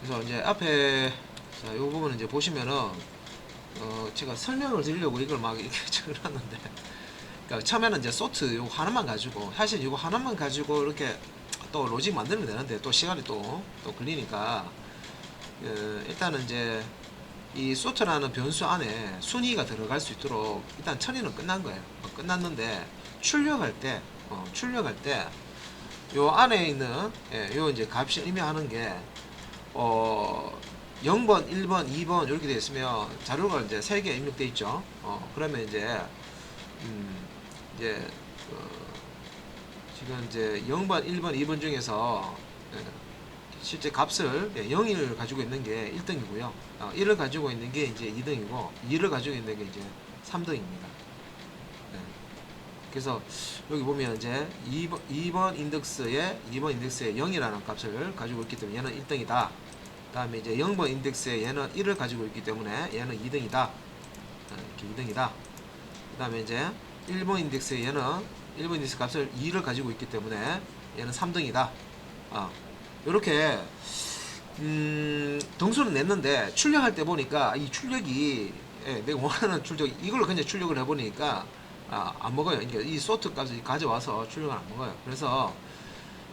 그래서 이제 앞에 자, 이 부분은 이제 보시면은 어, 제가 설명을 드리려고 이걸 막 이렇게 적어놨는데 그러니까 처음에는 이제 소트 요거 하나만 가지고 사실 이거 하나만 가지고 이렇게 또 로직 만들면 되는데 또 시간이 또, 또 걸리니까 어, 일단은 이제 이 소트라는 변수 안에 순위가 들어갈 수 있도록 일단 처리는 끝난 거예요. 어, 끝났는데 출력할 때 어, 출력할 때 요 안에 있는 예, 요 이제 값이 의미하는 게 어, 0번, 1번, 2번 이렇게 되어 있으면 자료가 이제 3개 입력돼 있죠. 어, 그러면 이제 음, 이제 어, 지금 이제 0번, 1번, 2번 중에서 예, 실제 값을 예, 0을 가지고 있는 게 1등이고요. 어, 1을 가지고 있는 게 이제 2등이고 2를 가지고 있는 게 이제 3등입니다. 그래서 여기 보면 이제 2번, 2번 인덱스에 2번 인덱스에 0이라는 값을 가지고 있기 때문에 얘는 1등이다. 다음에 이제 0번 인덱스에 얘는 1을 가지고 있기 때문에 얘는 2등이다. 이렇게 2등이다. 그 다음에 이제 1번 인덱스에 얘는 1번 인덱스 값을 2를 가지고 있기 때문에 얘는 3등이다. 어, 이렇게 음, 등수는 냈는데 출력할 때 보니까 이 출력이 예, 내가 원하는 출력 이걸로 그냥 출력을 해보니까 아, 안 먹어요. 그러니까 이 소트 값을 가져와서 출력을 안 먹어요. 그래서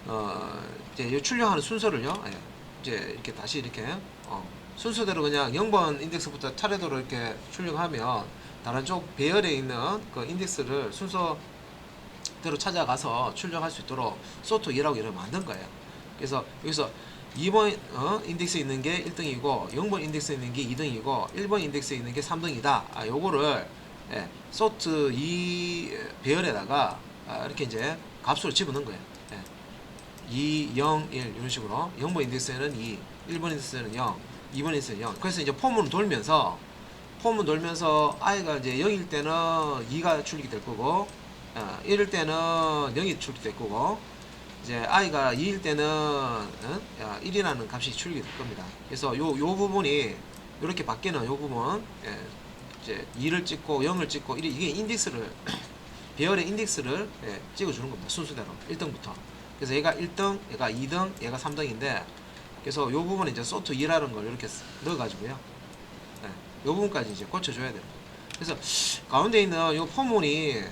어, 이제 이 출력하는 순서를요. 예, 이제 이렇게 다시 이렇게 어, 순서대로 그냥 0번 인덱스부터 차례대로 이렇게 출력하면 다른 쪽 배열에 있는 그 인덱스를 순서대로 찾아가서 출력할 수 있도록 소트 2라고 이름을 만든 거예요. 그래서 여기서 2번 어, 인덱스에 있는 게 1등이고 0번 인덱스에 있는 게 2등이고 1번 인덱스에 있는 게 3등이다. 아, 요거를 예, 소트 2 배열에다가 아, 이렇게 이제 값으로 집어넣은 거예요. 예. 2, 0, 1 이런 식으로 0번 인덱스에는 2, 1번 인덱스에는 0, 2번 인덱스에는 0. 그래서 이제 폼을 돌면서 폼을 돌면서 i가 이제 0일 때는 2가 출력이 될 거고 어, 1일 때는 0이 출력이 될 거고 이제 i가 2일 때는 어? 1이라는 값이 출력이 될 겁니다. 그래서 요, 요 부분이 이렇게 바뀌는 요 부분 예, 이제 2를 찍고 0을 찍고 이게 인덱스를 배열의 인덱스를 예, 찍어주는 겁니다. 순서대로 1등부터. 그래서 얘가 1등, 얘가 2등, 얘가 3등인데 그래서 요 부분에 이제 소트 2라는 걸 이렇게 넣어가지고요. 예, 요 부분까지 이제 고쳐줘야 돼요. 그래서 가운데 있는 요 포문이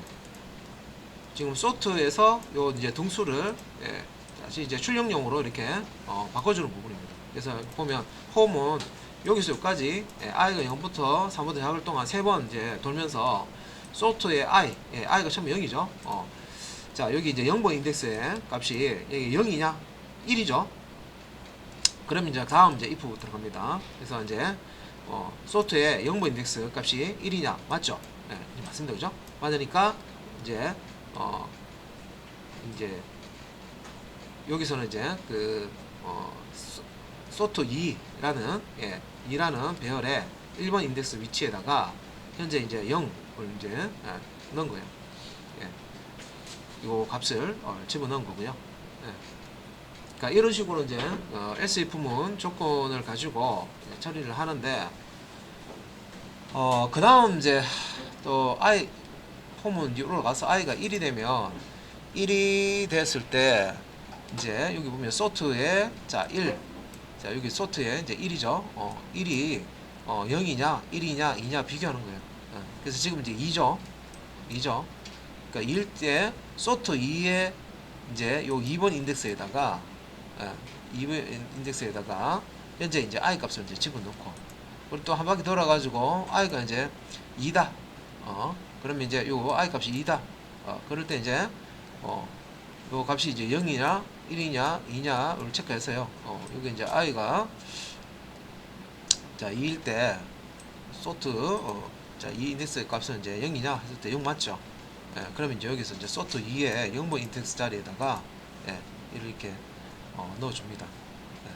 지금 소트에서 요 이제 등수를 예, 다시 이제 출력용으로 이렇게 어, 바꿔주는 부분입니다. 그래서 보면 홈은 여기서 여기까지 예, i가 0부터 3부터 작을 동안 세번 이제 돌면서 소트의 i, 예, i가 처음에 0이죠. 어. 자 여기 이제 0번 인덱스의 값이 여기 0이냐 1이죠. 그럼 이제 다음 이제 if 들어갑니다. 그래서 이제 어, 소트의 0번 인덱스 값이 1이냐 맞죠? 예, 이제 맞습니다, 그죠? 맞으니까 이제 어 이제 여기서는 이제 그 어, 소- 소트 2라는 예, 2라는 배열의 1번 인덱스 위치에다가 현재 이제 0을 이제 예, 넣은 거예요. 예. 요 값을 어, 집어넣은 거고요. 예. 그러니까 이런 식으로 이제 어, if문 조건을 가지고 예, 처리를 하는데 어, 그 다음 이제 또 i 폼은 올라가서 i가 1이 되면 1이 됐을 때 이제 여기 보면 소트에 자 1. 자 여기 소트에 이제 1이죠. 어 1이 어 0이냐 1이냐 2냐 비교하는 거예요. 어, 그래서 지금 이제 2죠. 2죠. 그러니까 2일 때 소트 2에 이제 요 2번 인덱스에다가 예, 2번 인덱스에다가 현재 이제 i 값을 이제 집어넣고 그리고 또 한 바퀴 돌아가지고 i가 이제 2다. 어 그러면 이제 요 i 값이 2다. 어 그럴 때 이제 어, 요 값이 이제 0이냐, 1이냐, 2냐를 체크해서요. 어, 여기 이제 i가 자 2일 때 소트 어, 자, 이 인덱스 값은 이제 0이냐 했을 때 0 맞죠? 예, 그러면 이제 여기서 이제 소트 2에 0번 인덱스 자리에다가 예, 이렇게 어, 넣어줍니다. 예.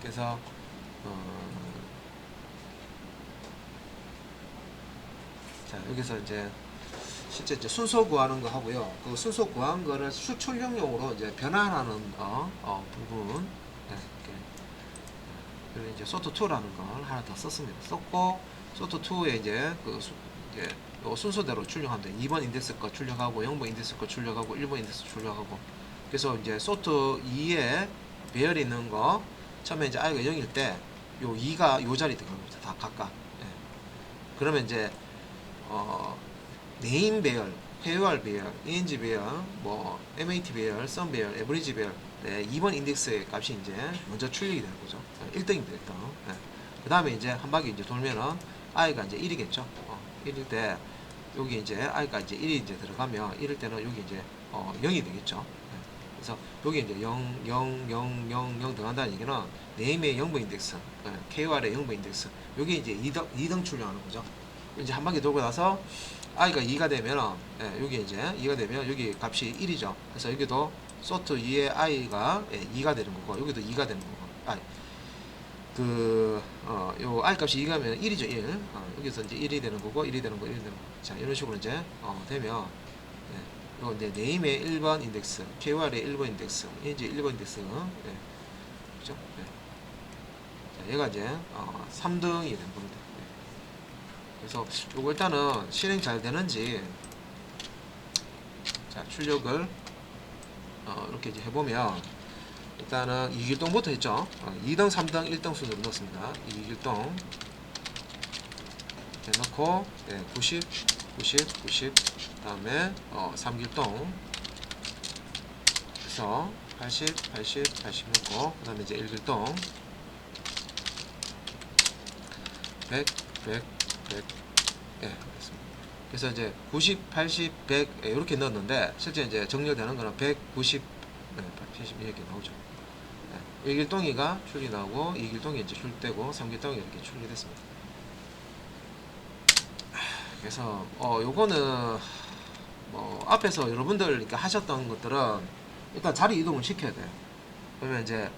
그래서 어, 자 여기서 이제 실제 이제 순서 구하는 거 하고요. 그 순서 구한 거를 수출용용으로 이제 변환하는 어, 어, 부분 네, 이렇게 그리고 이제 소트 2라는 걸 하나 더 썼습니다. 썼고 소트 2에 이제 그 수, 이제 요 순서대로 출력하면 돼. 2번 인덱스 거 출력하고 0번 인덱스 거 출력하고 1번 인덱스 출력하고 그래서 이제 소트 2에 배열이 있는 거 처음에 이제 i가 0일 때 요 2가 요 자리 들어갑니다. 다 각각. 예. 그러면 이제 어 네임 배열, 회화할 배열, ENG 배열, 뭐 MAT 배열, 썸 배열, 에버리지 배열 네, 2번 인덱스의 값이 이제 먼저 출력이 되는 거죠. 1등입니다, 1등. 예. 그 다음에 이제 한 바퀴 이제 돌면은 i가 이제 1이겠죠. 어, 1일 때 여기 이제 i가 이제 1이 이제 들어가면 이럴 때는 여기 이제 어, 0이 되겠죠. 예. 그래서 여기 이제 0, 0, 0, 0, 0 들어간다는 얘기는 네임의 0번 인덱스, 예, KOR의 0번 인덱스. 여기 이제 2등, 2등 출력하는 거죠. 이제 한 바퀴 돌고 나서 i가 2가 되면은 예, 여기 이제 2가 되면 여기 값이 1이죠. 그래서 여기도 소트 2의 i가 예, 2가 되는 거고 여기도 2가 되는 거고. 아, 그, 어, 요 i 값이 2가면 1이죠, 1. 어, 여기서 이제 1이 되는 거고, 1이 되는 거, 1이 되는 거. 자, 이런 식으로 이제, 어, 되면, 예, 요 이제 네임의 1번 인덱스, KOR의 1번 인덱스, 이제 1번 인덱스, 예, 그죠? 예. 자, 얘가 이제, 어, 3등이 되는 겁니다. 예. 그래서 요거 일단은 실행 잘 되는지, 자, 출력을, 어, 이렇게 이제 해보면, 일단은 이길동부터 했죠. 어, 2등, 3등, 1등 순으로 넣었습니다. 이길동 이렇게 넣고 네, 90, 90, 90 다음에 어, 3길동 그래서 80, 80, 80 넣고 그 다음에 이제 1길동 100, 100, 100 예, 됐습니다. 그래서 이제 90, 80, 100 이렇게 넣었는데 실제 이제 정렬되는 거는 190, 네, 170 이렇게 나오죠. 네, 1길동이가 출이 나오고 2길동이 이제 출되고 3길동이 이렇게 출이 됐습니다. 그래서 어 요거는 뭐 앞에서 여러분들 이렇게 하셨던 것들은 일단 자리 이동을 시켜야 돼요. 그러면 이제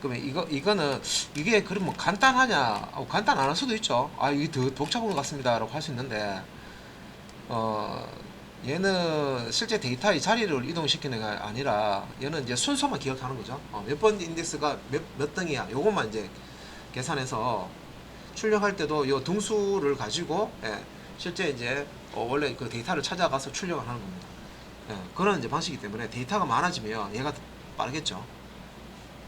그러면 이거 이거는 이게 그럼 뭐 간단하냐? 어, 간단 안 할 수도 있죠. 아 이게 더 복잡한 것 같습니다라고 할 수 있는데 어 얘는 실제 데이터의 자리를 이동시키는 게 아니라 얘는 이제 순서만 기억하는 거죠. 어, 몇번 인덱스가 몇, 몇 등이야. 요것만 이제 계산해서 출력할 때도 요 등수를 가지고 예, 실제 이제 어, 원래 그 데이터를 찾아가서 출력을 하는 겁니다. 예, 그런 이제 방식이기 때문에 데이터가 많아지면 얘가 더 빠르겠죠.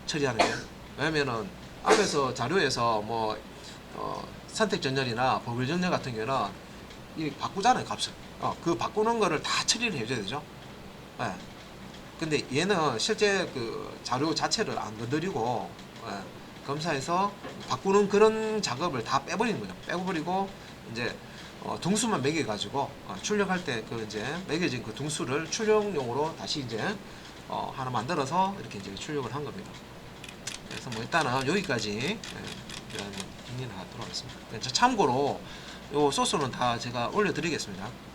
처리하는 게. 왜냐면은 앞에서 자료에서 뭐 어, 선택 전열이나 법일 전열 같은 경우는 이 바꾸잖아요 값을. 어, 그 바꾸는 거를 다 처리를 해줘야 되죠. 예. 근데 얘는 실제 그 자료 자체를 안 건드리고 예, 검사해서 바꾸는 그런 작업을 다 빼버리는 거죠. 빼버리고 이제 어, 등수만 매겨가지고 어, 출력할 때 그 이제 매겨진 그 등수를 출력용으로 다시 이제 어, 하나 만들어서 이렇게 이제 출력을 한 겁니다. 그래서 뭐 일단은 여기까지 예, 이런 정리를 하도록 하겠습니다. 참고로 요 소스는 다 제가 올려드리겠습니다.